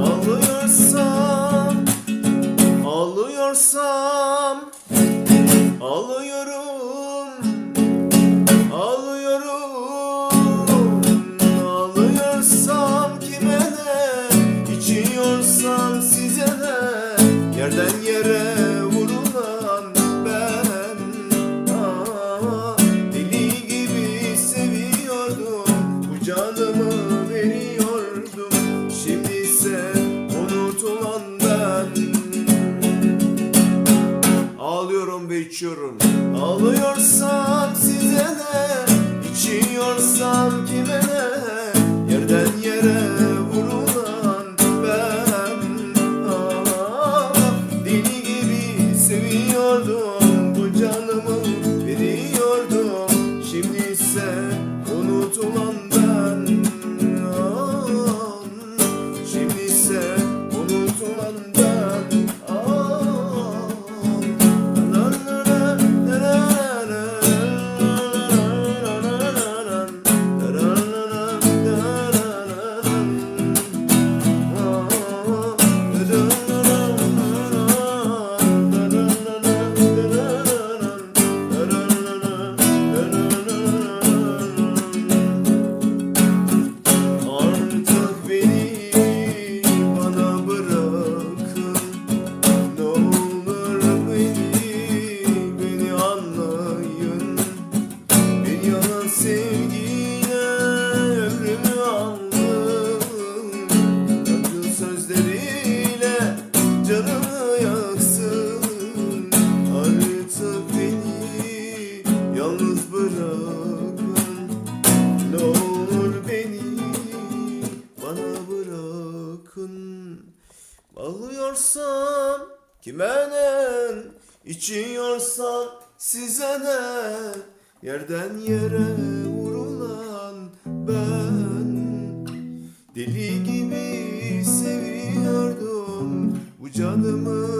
Ağlıyorsam, ağlıyorsam, ağlıyorum, ağlıyorum, ağlıyorsam kime içiyorsam size ne, yerden yere canımı veriyordum, şimdi ise unutulan ben. Ağlıyorum ve içiyorum. Ağlıyorsam size ne? İçiyorsam kime ne Ağlıyorsam kime ne? İçiyorsam size ne? Yerden yere vurulan ben Deli gibi seviyordum bu canımı